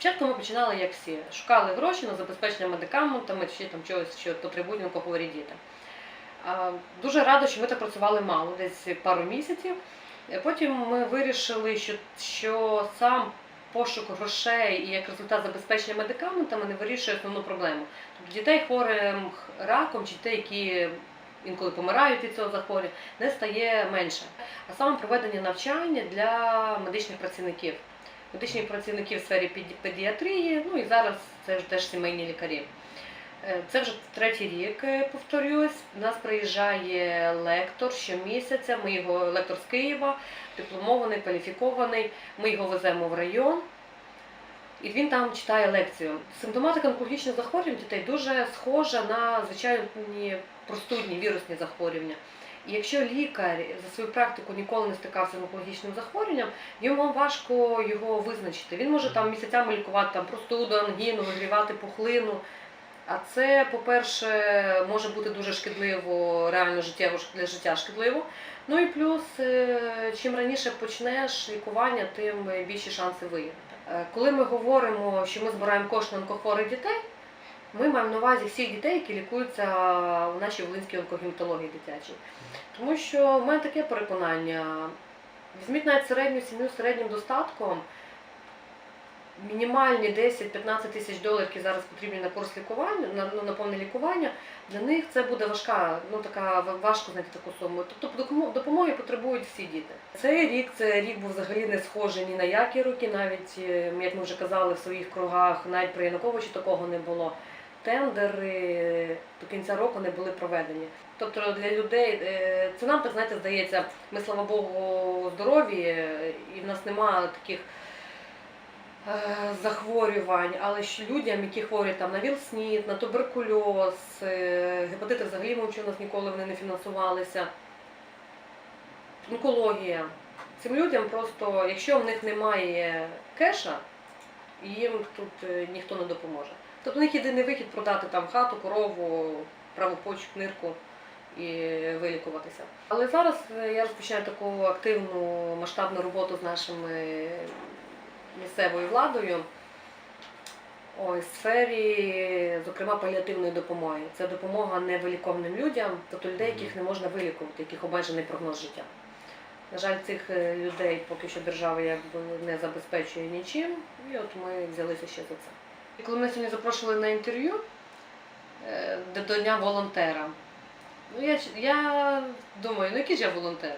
Спочатку ми починали як всі, шукали гроші на забезпечення медикаментами чи там чогось, що потребують онкохворі діти. Дуже рада, що ми так працювали мало, десь пару місяців. Потім ми вирішили, що, що сам пошук грошей і як результат забезпечення медикаментами не вирішує основну проблему. Тобто дітей хворим раком чи дітей, які інколи помирають від цього захворювання, не стає менше. А саме проведення навчання для медичних працівників. Медичні працівники в сфері педіатрії, ну і зараз це ж теж сімейні лікарі. Е, Це вже третій рік, е, повторюсь. У нас приїжджає лектор щомісяця. Ми його лектор з Києва, дипломований, кваліфікований. Ми його веземо в район. І він там читає лекцію. Симптоматика онкологічних захворювань дітей дуже схожа на звичайні простудні вірусні захворювання. І якщо лікар за свою практику ніколи не стикався з онкологічним захворюванням, йому важко його визначити. Він може там місяцями лікувати там простуду, ангіну, вигрівати пухлину. А це, по-перше, може бути дуже шкідливо, реально життєво для життя шкідливо. Ну і плюс, е, чим раніше почнеш лікування, тим більші шанси виявити. Е, Коли ми говоримо, що ми збираємо кошти на онкохворих дітей, ми маємо на увазі всіх дітей, які лікуються у нашій Волинській онкогематології дитячій. Тому що в мене таке переконання. Візьміть навіть середню сім'ю середнім достатком, мінімальні 10-15 тисяч доларів, які зараз потрібні на курс лікування, на, ну, на повне лікування, для них це буде важка, ну така ва- важко знайти таку суму. Тобто допомоги потребують всі діти. Цей рік це рік був взагалі не схожий ні на які роки, навіть е, як ми вже казали в своїх кругах, навіть при Януковичі такого не було. Тендери до кінця року не були проведені. Тобто для людей е, це нам так знаєте здається, ми слава Богу здорові, е, і в нас немає таких е, захворювань, але ж людям, які хворі там на ВІЛ-СНІД, на туберкульоз, гепатити взагалі мовчу, у нас ніколи вони не фінансувалися. Онкологія. Цим людям просто, якщо в них немає кеша, їм тут ніхто не допоможе. Тобто у них єдиний вихід продати там хату, корову, праву почку, нирку і вилікуватися. Але зараз е, я розпочинаю таку активну масштабну роботу з нашими місцевою владою. В сфері, зокрема, паліативної допомоги. Це допомога невиліковним людям, тобто людей, яких не можна вилікувати, яких обмежений прогноз життя. На жаль, цих е, людей поки що держава якби не забезпечує нічим, і от ми взялися ще за це. І коли мене сьогодні запрошували на інтерв'ю е, до- Дня волонтера, ну я, я думаю, ну який ж я волонтер?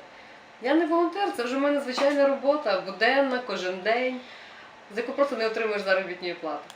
Я не волонтер, це вже в мене звичайна робота, буденна, кожен день, за яку просто не отримуєш заробітної плати.